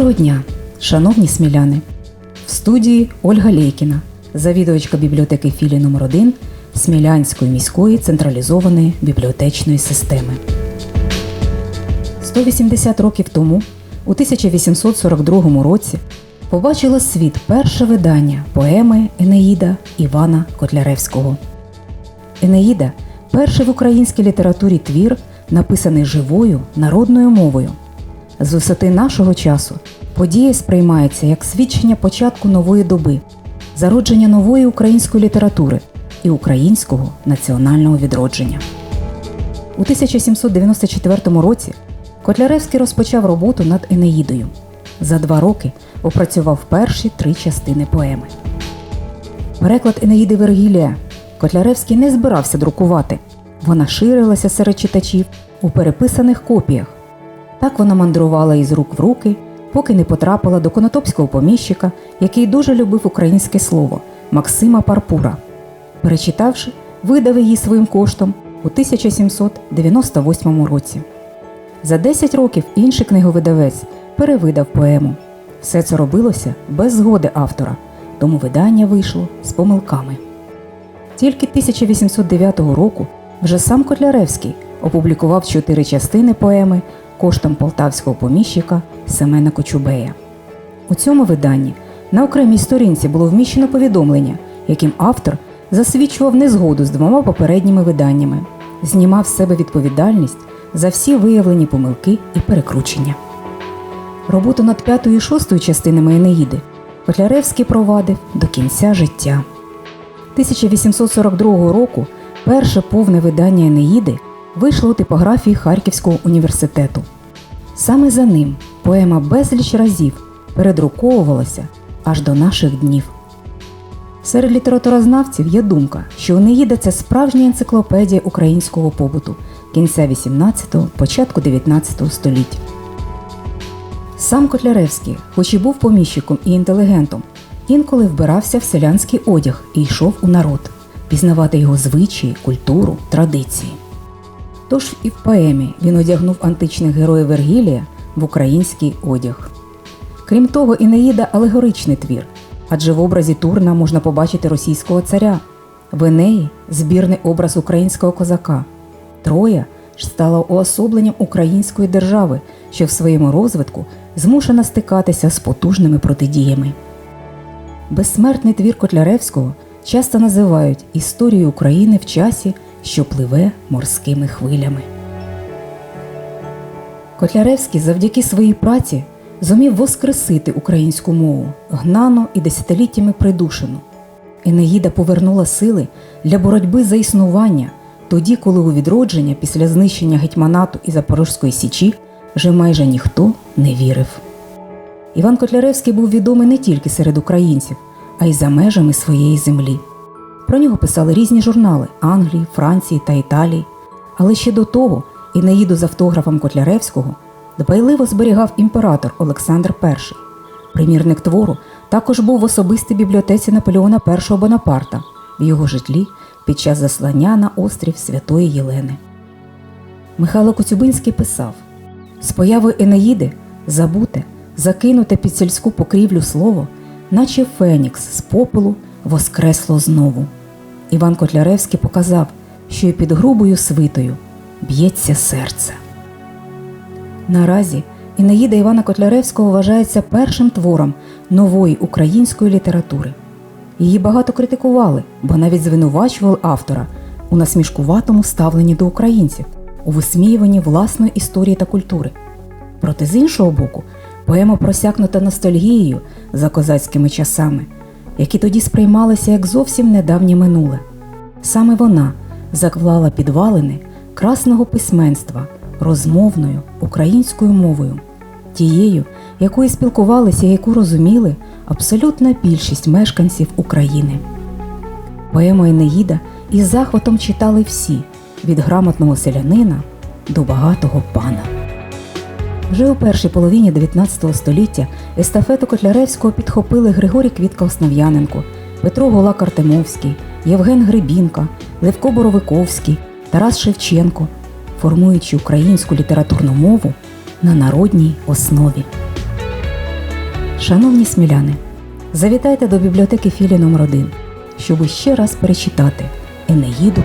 Доброго дня, шановні сміляни! В студії Ольга Лейкіна, завідувачка бібліотеки філії номер 1 Смілянської міської централізованої бібліотечної системи. 180 років тому, у 1842 році, побачило світ перше видання поеми Енеїда Івана Котляревського. Енеїда перший в українській літературі твір, написаний живою народною мовою. З висоти нашого часу подія сприймається як свідчення початку нової доби, зародження нової української літератури і українського національного відродження. У 1794 році Котляревський розпочав роботу над Енеїдою. За два роки опрацював перші три частини поеми. Переклад Енеїди Вергілія Котляревський не збирався друкувати. Вона ширилася серед читачів у переписаних копіях. Так вона мандрувала із рук в руки, поки не потрапила до конотопського поміщика, який дуже любив українське слово Максима Парпура. Перечитавши, видав її своїм коштом у 1798 році. За 10 років інший книговидавець перевидав поему. Все це робилося без згоди автора, тому видання вийшло з помилками. Тільки 1809 року вже сам Котляревський опублікував чотири частини поеми коштом полтавського поміщика Семена Кочубея. У цьому виданні на окремій сторінці було вміщено повідомлення, яким автор засвідчував незгоду з двома попередніми виданнями, знімав з себе відповідальність за всі виявлені помилки і перекручення. Роботу над п'ятою і шостою частинами Енеїди Котляревський провадив до кінця життя. 1842 року перше повне видання Енеїди вийшло у типографії Харківського університету. Саме за ним поема безліч разів передруковувалася аж до наших днів. Серед літературознавців є думка, що Енеїда – це справжня енциклопедія українського побуту кінця 18-го, початку 19 століття. Сам Котляревський, хоч і був поміщиком і інтелігентом, інколи вбирався в селянський одяг і йшов у народ, пізнавати його звичаї, культуру, традиції. Тож і в поемі він одягнув античних героїв Вергілія в український одяг. Крім того, Інеїда алегоричний твір, адже в образі Турна можна побачити російського царя, в Енеї збірний образ українського козака. Троя ж стала уособленням української держави, що в своєму розвитку змушена стикатися з потужними протидіями. Безсмертний твір Котляревського часто називають історією України в часі, що пливе морськими хвилями. Котляревський завдяки своїй праці зумів воскресити українську мову, гнану і десятиліттями придушену. Енеїда повернула сили для боротьби за існування, тоді, коли у відродження після знищення гетьманату і Запорозької Січі вже майже ніхто не вірив. Іван Котляревський був відомий не тільки серед українців, а й за межами своєї землі. Про нього писали різні журнали Англії, Франції та Італії. Але ще до того Інеїду з автографом Котляревського дбайливо зберігав імператор Олександр І. Примірник твору також був в особистій бібліотеці Наполеона І Бонапарта в його житлі під час заслання на острів Святої Єлени. Михайло Коцюбинський писав з появою Енеїди забуте, закинуте під сільську покрівлю слово, наче Фенікс з попелу воскресло знову. Іван Котляревський показав, що і під грубою свитою б'ється серце. Наразі Інеїда Івана Котляревського вважається першим твором нової української літератури. Її багато критикували, бо навіть звинувачували автора у насмішкуватому ставленні до українців, у висміюванні власної історії та культури. Проте з іншого боку, поема просякнута ностальгією за козацькими часами, які тоді сприймалися як зовсім недавнє минуле. Саме вона заклала підвалини красного письменства розмовною українською мовою, тією, якою спілкувалися яку розуміли абсолютна більшість мешканців України. Поему Енеїда із захватом читали всі від грамотного селянина до багатого пана. Вже у першій половині 19 століття естафету Котляревського підхопили Григорій Квітка Основ'яненко, Петро Голак Артемовський, Євген Грибінка, Левко Боровиковський, Тарас Шевченко, формуючи українську літературну мову на народній основі. Шановні сміляни, завітайте до бібліотеки філії номер 1 щоб ще раз перечитати Енеїду